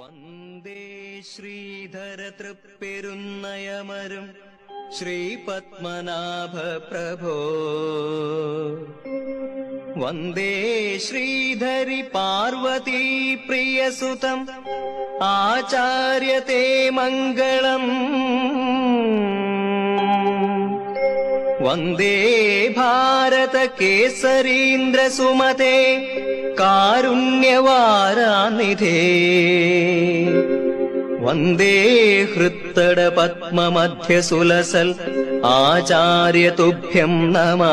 വന്ദേ ശ്രീധര തൃപ്പെരുന്നയമരും ശ്രീപത്മനാഭ പ്രഭോ വന്ദേ ശ്രീധരി പാർവതീ പ്രിയസുതം ആചാര്യത്തെ മംഗളം വന്ദേ ഭാരത കേസരീന്ദ്ര സുമതേ കാരുണ്യവാരാനിധേ. വന്ദേ ഹൃത്തട പത്മമധ്യസുലസൽ ആചാര്യ തുഭ്യം നമ.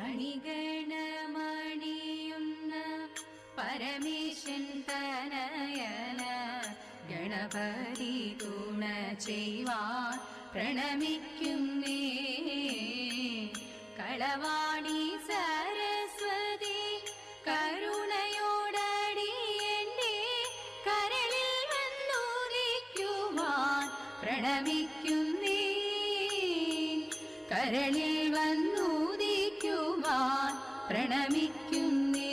അണിഗണമണിയുന്ന പരമേശൻ തനയന ഗണപതി തുണ ചെയ്യുവാൻ പ്രണമിക്കുന്നേ പ്രണമിക്കുന്നേ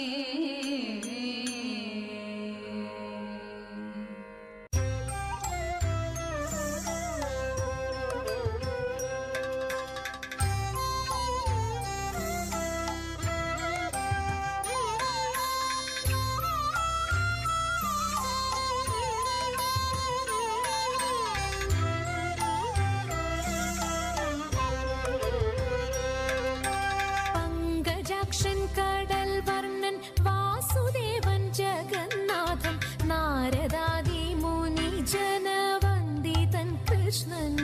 കൃഷ്ണൻ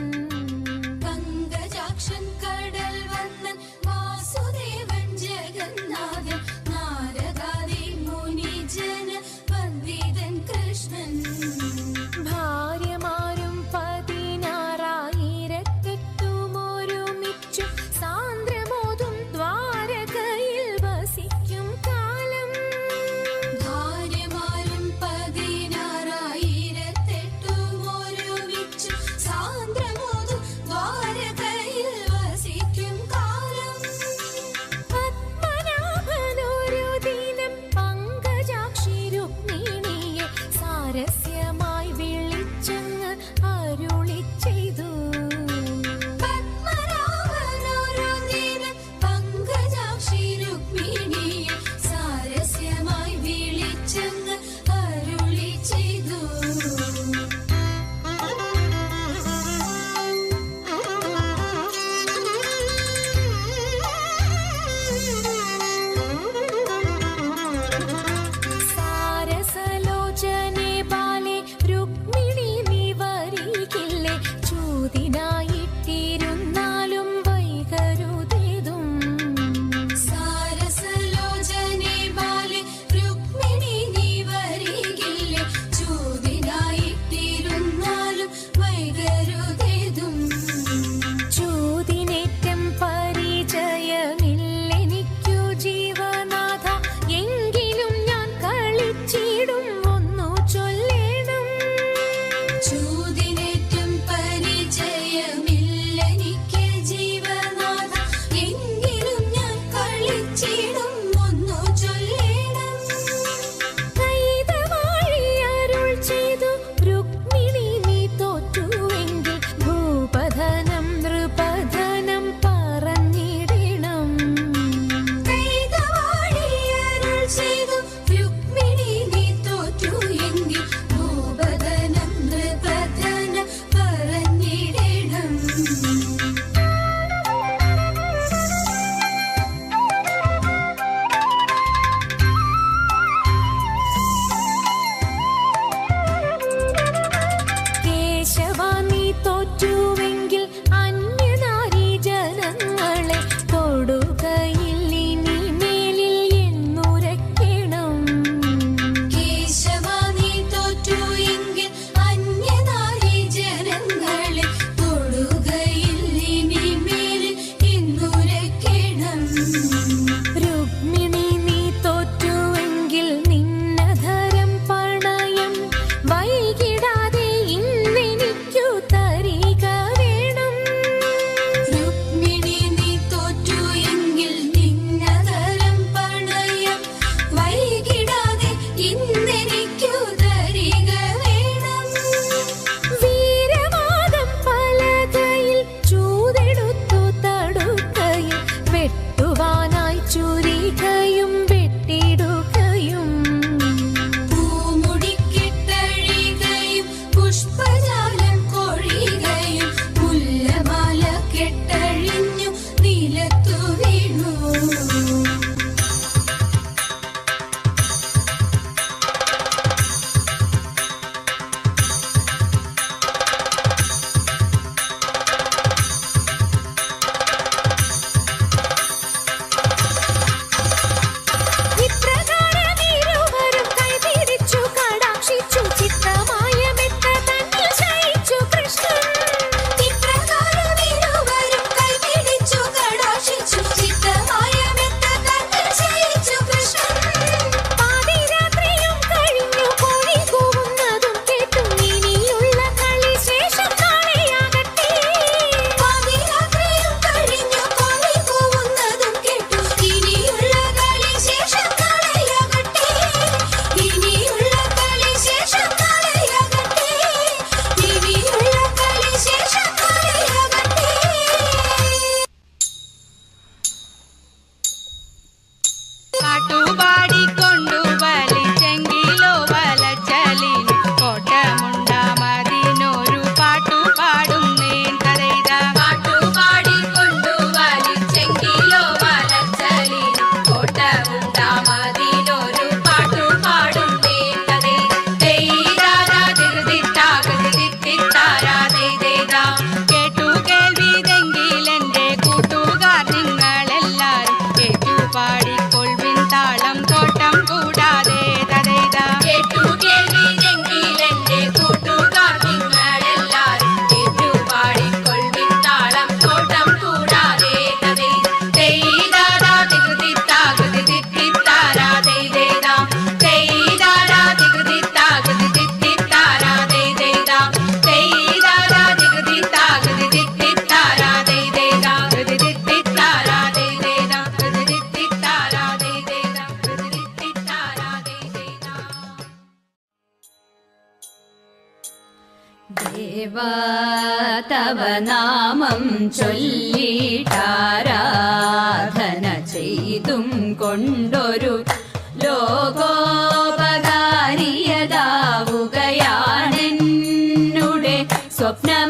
ದಿನಾ Thank you. തവ നാമം ചൊല്ലിട്ടാരാധന ചെയ്തും കൊണ്ടൊരു ലോകോപകാരിയതാവുകയാണെന്നുടെ സ്വപ്നമതെന്നും